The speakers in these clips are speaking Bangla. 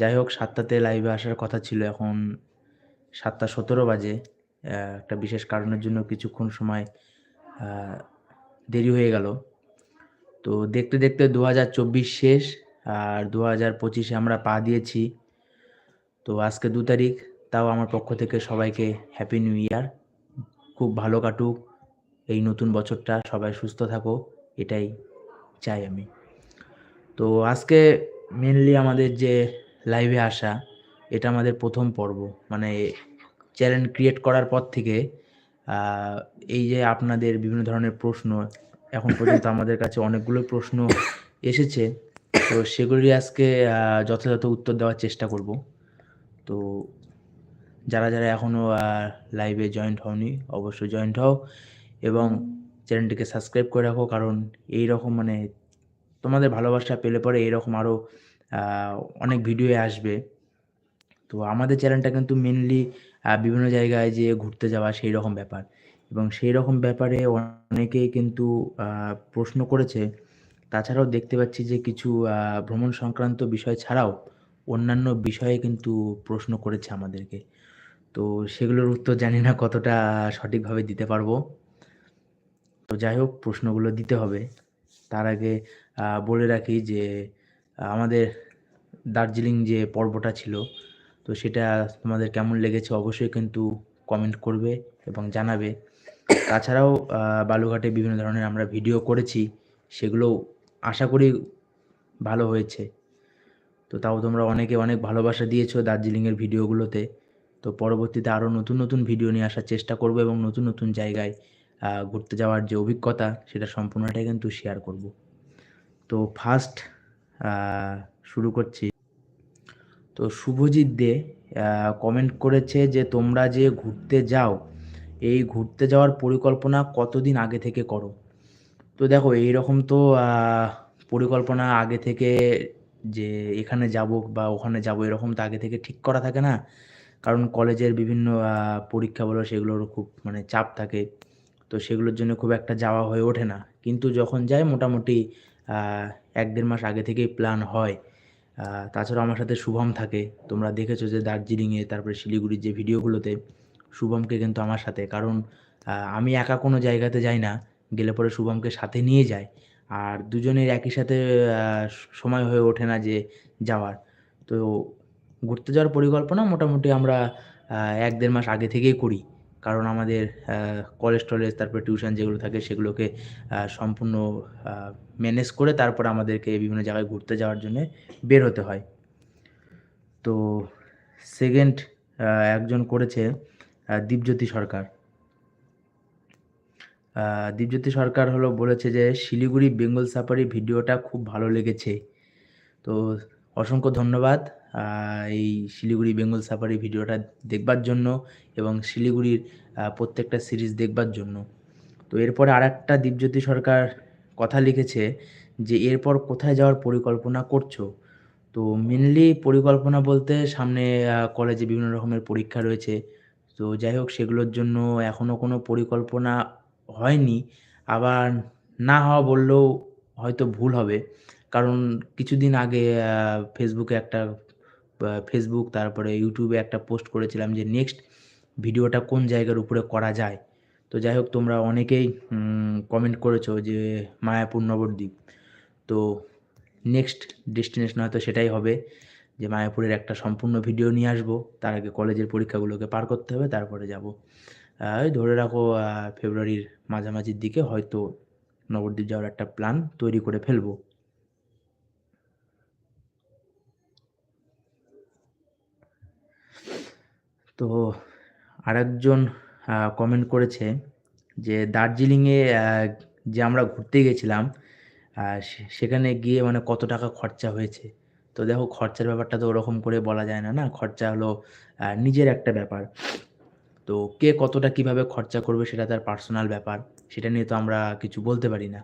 যাই হোক সাতটাতে লাইভে আসার কথা ছিল এখন সাতটা সতেরো বাজে। একটা বিশেষ কারণের জন্য কিছুক্ষণ সময় দেরি হয়ে গেল। তো দেখতে দেখতে দু হাজার চব্বিশ শেষ আর দু হাজার পঁচিশে আমরা পা দিয়েছি। তো আজকে দু তারিখ, তাও আমার পক্ষ থেকে সবাইকে হ্যাপি নিউ ইয়ার খুব ভালো কাটুক। এই নতুন বছরটা সবাই সুস্থ থাকো, এটাই চাই আমি। তো আজকে মেনলি আমাদের যে লাইভে আসা এটা আমাদের প্রথম পর্ব। মানে চ্যানেল ক্রিয়েট করার পর থেকে এই যে আপনাদের বিভিন্ন ধরনের প্রশ্ন এখন পর্যন্ত আমাদের কাছে অনেকগুলো প্রশ্ন এসেছে। তো সেগুলি আজকে যথাযথ উত্তর দেওয়ার চেষ্টা করব। তো যারা যারা এখনও লাইভে জয়েন্ট হওনি অবশ্যই জয়েন্ট হও এবং চ্যানেলটিকে সাবস্ক্রাইব করে রাখো কারণ এই রকম মানে তোমাদের ভালোবাসা পেলে পরে এরকম আরও অনেক ভিডিও আসবে। তো আমাদের চ্যানেলটা কিন্তু মেনলি বিভিন্ন জায়গায় যে ঘুরতে যাওয়া সেই রকম ব্যাপার। এবং সেই রকম ব্যাপারে অনেকেই কিন্তু প্রশ্ন করেছে। তাছাড়াও দেখতে পাচ্ছি যে কিছু ভ্রমণ সংক্রান্ত বিষয় ছাড়াও অন্যান্য বিষয়ে কিন্তু প্রশ্ন করেছে আমাদেরকে। তো সেগুলোর উত্তর জানি না কতটা সঠিকভাবে দিতে পারব। তো যাই হোক, প্রশ্নগুলো দিতে হবে। তার আগে বলে রাখি যে আমাদের দার্জিলিং যে পর্বটা ছিল, তো সেটা তোমাদের কেমন লেগেছে অবশ্যই কিন্তু কমেন্ট করবে এবং জানাবে। তাছাড়াও বালুঘাটে বিভিন্ন ধরনের আমরা ভিডিও করেছি সেগুলো আশা করি ভালো হয়েছে। তো তাও তোমরা অনেকে অনেক ভালোবাসা দিয়েছ দার্জিলিংয়ের ভিডিওগুলোতে তো পরবর্তীতে আরও নতুন নতুন ভিডিও নিয়ে আসার চেষ্টা করব এবং নতুন নতুন জায়গায় ঘুরতে যাওয়ার যে অভিজ্ঞতা, সেটা সম্পূর্ণটাই কিন্তু শেয়ার করব। তো ফার্স্ট শুরু করছি। তো শুভজিৎ দে কমেন্ট করেছে যে তোমরা যে ঘুরতে যাও, এই ঘুরতে যাওয়ার পরিকল্পনা কতদিন আগে থেকে করো? তো দেখো এই রকম তো পরিকল্পনা আগে থেকে যে এখানে যাব বা ওখানে যাব, এরকম তো আগে থেকে ঠিক করা থাকে না। কারণ কলেজের বিভিন্ন পরীক্ষা বলো, সেগুলোর খুব মানে চাপ থাকে। তো সেগুলোর জন্য খুব একটা যাওয়া হয়ে ওঠে না। কিন্তু যখন যাই, মোটামুটি এক দেড় মাস আগে থেকেই প্ল্যান হয়। তাছাড়া আমার সাথে শুভম থাকে। তোমরা দেখেছ যে দার্জিলিংয়ে, তারপরে শিলিগুড়ির যে ভিডিওগুলোতে শুভমকে কিন্তু আমার সাথে। কারণ আমি একা কোনো জায়গাতে যাই না, গেলে পরে শুভমকে সাথে নিয়ে যাই। আর দুজনের একই সাথে সময় হয়ে ওঠে না যে যাওয়ার। তো ঘুরতে যাওয়ার পরিকল্পনা মোটামুটি আমরা এক দেড় মাস আগে থেকেই করি। কারণ আমাদের কলেজ টলেজ তারপরে টিউশন যেগুলো থাকে সেগুলোকে সম্পূর্ণ ম্যানেজ করে তারপর আমাদেরকে বিভিন্ন জায়গায় ঘুরতে যাওয়ার জন্য বের হতে হয়। তো সেকেন্ড একজন করেছে দীপজ্যোতি সরকার। দীপজ্যোতি সরকার হলো বলেছে যে, শিলিগুড়ি বেঙ্গল সাফারি ভিডিওটা খুব ভালো লেগেছে। তো অসংখ্য ধন্যবাদ। এই শিলিগুড়ি বেঙ্গল সাফারি ভিডিওটা দেখবার জন্য এবং শিলিগুড়ির প্রত্যেকটা সিরিজ দেখবার জন্য। তো এরপরে আর একটা দীপজ্যোতি সরকার কথা লিখেছে যে, এরপর কোথায় যাওয়ার পরিকল্পনা করছ? তো মেনলি পরিকল্পনা বলতে সামনে কলেজে বিভিন্ন রকমের পরীক্ষা রয়েছে। তো যাই হোক, সেগুলোর জন্য এখনও কোনো পরিকল্পনা হয়নি। আবার না হওয়া বললেও হয়তো ভুল হবে। কারণ কিছুদিন আগে ফেসবুকে একটা ফেসবুক তারপরে ইউটিউবে একটা পোস্ট করেছিলাম যে নেক্সট ভিডিওটা কোন জায়গার উপরে করা যায়? তো যাই হোক, তোমরা অনেকেই কমেন্ট করেছ যে মায়াপুর নবদ্বীপ। তো নেক্সট ডেস্টিনেশন হয়তো সেটাই হবে যে মায়াপুরের একটা সম্পূর্ণ ভিডিও নিয়ে আসব। তার আগে কলেজের পরীক্ষাগুলোকে পার করতে হবে, তারপরে যাব। ওই ধরে রাখো ফেব্রুয়ারির মাঝামাঝির দিকে হয়তো নবদ্বীপ যাওয়ার একটা প্ল্যান তৈরি করে ফেলব। তো আরেকজন কমেন্ট করেছে যে দার্জিলিংয়ে যে আমরা ঘুরতে গেছিলাম সেখানে গিয়ে মানে কত টাকা খরচা হয়েছে? তো দেখো খরচার ব্যাপারটা তো ওরকম করে বলা যায় না না? খরচা হলো নিজের একটা ব্যাপার। তো কে কতটা কীভাবে খরচা করবে সেটা তার পার্সোনাল ব্যাপার, সেটা নিয়ে তো আমরা কিছু বলতে পারি না।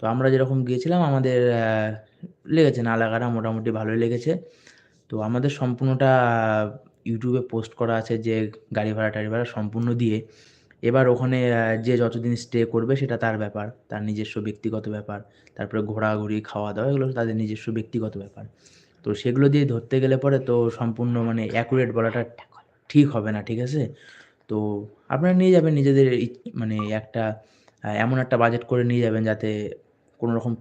তো আমরা যেরকম গিয়েছিলাম, আমাদের লেগেছে না লাগাটা মোটামুটি ভালোই লেগেছে। তো আমাদের সম্পূর্ণটা ইউটিউবে পোস্ট করা আছে যে গাড়ি ভাড়া, টাড়ি ভাড়া সম্পূর্ণ দিয়ে এবার ওখানে যে যতদিন স্টে করবে সেটা তার ব্যাপার, তার নিজস্ব ব্যক্তিগত ব্যাপার, তারপরে ঘোরাঘুরি খাওয়া দাওয়া এগুলো তাদের নিজস্ব ব্যক্তিগত ব্যাপার। তো সেগুলো দিয়ে ধরতে গেলে পরে তো সম্পূর্ণ মানে অ্যাকুরেট বলাটা ঠিক হবে না, ঠিক আছে? তো আপনারা নিয়ে যাবেন নিজেদের মানে একটা এমন একটা বাজেট করে নিয়ে যাবেন যাতে কোনো রকম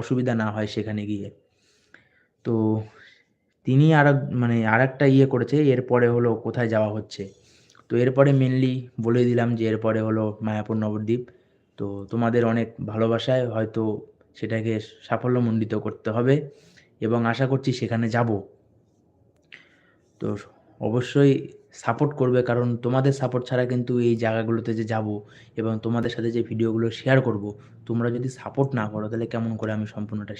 অসুবিধা না হয় সেখানে গিয়ে। তো তিনি আর মানে আর একটা ইয়ে করেছে, এরপরে হলো কোথায় যাওয়া হচ্ছে। তো এরপরে মেনলি বলে দিলাম যে এরপরে হলো মায়াপুর নবদ্বীপ। তো তোমাদের অনেক ভালোবাসায় হয়তো সেটাকে সাফল্যমণ্ডিত করতে হবে এবং আশা করছি সেখানে যাব। তো অবশ্যই সাপোর্ট করবে, কারণ তোমাদের সাপোর্ট ছাড়া কিন্তু এই জায়গাগুলোতে যে যাব এবং তোমাদের সাথে যে ভিডিওগুলো শেয়ার করব, তোমরা যদি সাপোর্ট না করো তাহলে কেমন করে আমি সম্পূর্ণটা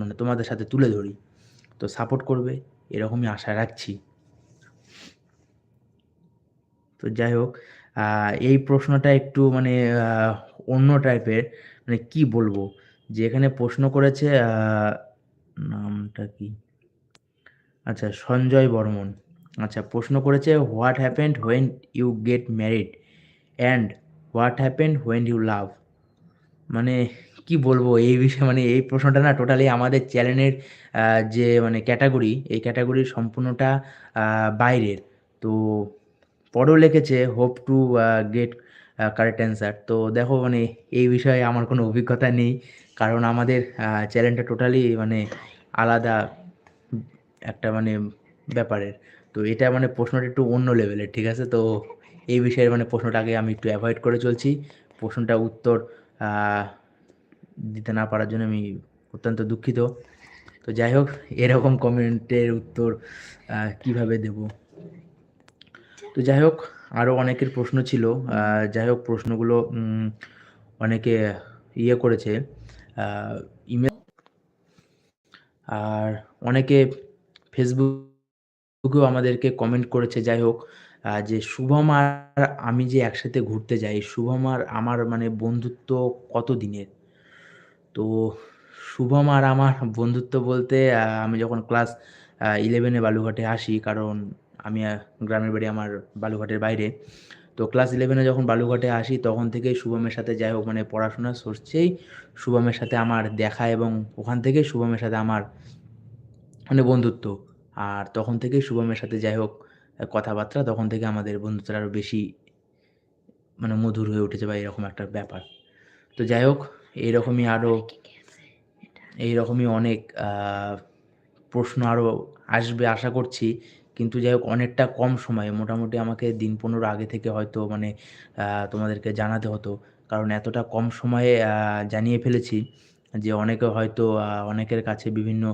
মানে তোমাদের সাথে তুলে ধরি? তো সাপোর্ট করবে, এরকমই আশা রাখছি। তো যাই হোক এই প্রশ্নটা একটু মানে অন্য টাইপের মানে কি বলব? যে এখানে প্রশ্ন করেছে নামটা কি? আচ্ছা সঞ্জয় বর্মন। আচ্ছা প্রশ্ন করেছে what happened when you get married and what happened when you love মানে কি বলব? এই বিষয়ে মানে এই প্রশ্নটা না টোটালি আমাদের চ্যানেলের যে মানে ক্যাটাগরি এই ক্যাটাগরির সম্পূর্ণটা বাইরের। তো পরেও লিখেছে hope to get correct answer তো দেখো মানে এই বিষয়ে আমার কোনো অভিজ্ঞতা নেই। কারণ আমাদের চ্যানেলটা টোটালি মানে আলাদা একটা মানে ব্যাপারের। তো এটা মানে প্রশ্নটা একটু অন্য লেভেলের ঠিক আছে? তো এই বিষয়ে মানে প্রশ্নটাকে আমি একটু অ্যাভয়েড করে চলছি। প্রশ্নটা উত্তর দিতে না পারার জন্য আমি অত্যন্ত দুঃখিত। তো যাই হোক, এরকম কমেন্টের উত্তর কীভাবে দেব? তো যাই হোক আরও অনেকের প্রশ্ন ছিল। যাই হোক, প্রশ্নগুলো অনেকে ইয়ে করেছে। ইমেল আর অনেকে ফেসবুকেও আমাদেরকে কমেন্ট করেছে। যাই হোক যে শুভম আর আমি যে একসাথে ঘুরতে যাই, শুভম আর আমার মানে বন্ধুত্ব কত দিনের তো শুভম আর আমার বন্ধুত্ব বলতে আমি যখন ক্লাস ইলেভেনে বালুঘাটে আসি, কারণ আমি গ্রামের বাড়ি আমার বালুঘাটের বাইরে, তো ক্লাস ইলেভেনে যখন বালুঘাটে আসি, তখন থেকেই শুভমের সাথে যাই হোক মানে পড়াশোনা সরছেই। শুভমের সাথে আমার দেখা এবং ওখান থেকেই শুভমের সাথে আমার মানে বন্ধুত্ব। আর তখন থেকেই শুভমের সাথে যাই হোক কথাবার্তা, তখন থেকে আমাদের বন্ধুত্বটা আরও বেশি মানে মধুর হয়ে উঠেছে বা এরকম একটা ব্যাপার। তো যাই হোক এইরকমই আরও এইরকমই অনেক প্রশ্ন আরও আসবে আশা করছি। কিন্তু যাই হোক অনেকটা কম সময়ে মোটামুটি আমাকে দিন পনেরো আগে থেকে হয়তো মানে তোমাদেরকে জানাতে হতো। কারণ এতটা কম সময়ে জানিয়ে ফেলেছি যে অনেকে হয়তো অনেকের কাছে বিভিন্ন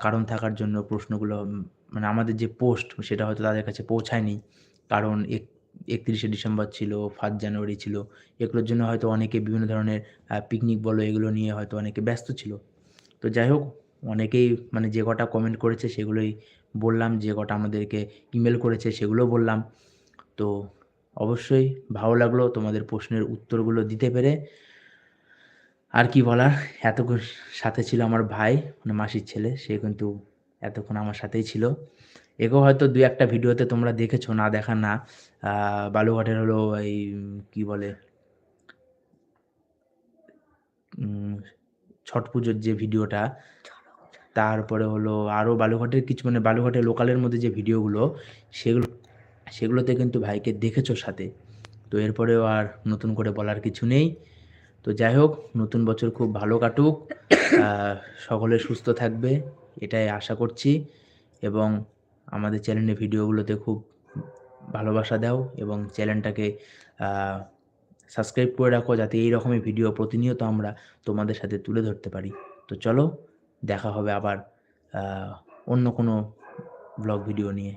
কারণ থাকার জন্য প্রশ্নগুলো মানে আমাদের যে পোস্ট সেটা হয়তো তাদের কাছে পৌঁছায়নি। কারণ এক একত্রিশে ডিসেম্বর ছিল ফার্স্ট জানুয়ারি ছিল, এগুলোর জন্য হয়তো অনেকে বিভিন্ন ধরনের পিকনিক বলো এগুলো নিয়ে হয়তো অনেকে ব্যস্ত ছিল। তো যাই হোক, অনেকেই মানে যে কটা কমেন্ট করেছে সেগুলোই বললাম, যে কটা আমাদেরকে ইমেল করেছে সেগুলো বললাম। তো অবশ্যই ভালো লাগল তোমাদের প্রশ্নের উত্তরগুলো দিতে পেরে। আর কি বলার, এতক্ষণ সাথে ছিল আমার ভাই মানে মাসির ছেলে, সে কিন্তু এতক্ষণ আমার সাথেই ছিল। এগো হয়তো দু একটা ভিডিওতে তোমরা দেখেছ, না দেখা না। বালুঘাটের হলো এই কি বলে? ছট পুজোর যে ভিডিওটা, তারপরে হলো আরও বালুঘাটের কিছু মানে বালুঘাটের লোকালের মধ্যে যে ভিডিওগুলো, সেগুলো, সেগুলোতে কিন্তু ভাইকে দেখেছ সাথে। তো এরপরেও আর নতুন করে বলার কিছু নেই। তো যাই হোক, নতুন বছর খুব ভালো কাটুক। সকলে সুস্থ থাকবে, এটাই আশা করছি। এবং আমাদের চ্যানেলের ভিডিওগুলোতে খুব ভালোবাসা দাও এবং চ্যানেলটাকে সাবস্ক্রাইব করে রাখো যাতে এই রকমই ভিডিও প্রতিনিয়ত আমরা তোমাদের সাথে তুলে ধরতে পারি। তো চলো, দেখা হবে আবার অন্য কোনো ব্লগ ভিডিও নিয়ে।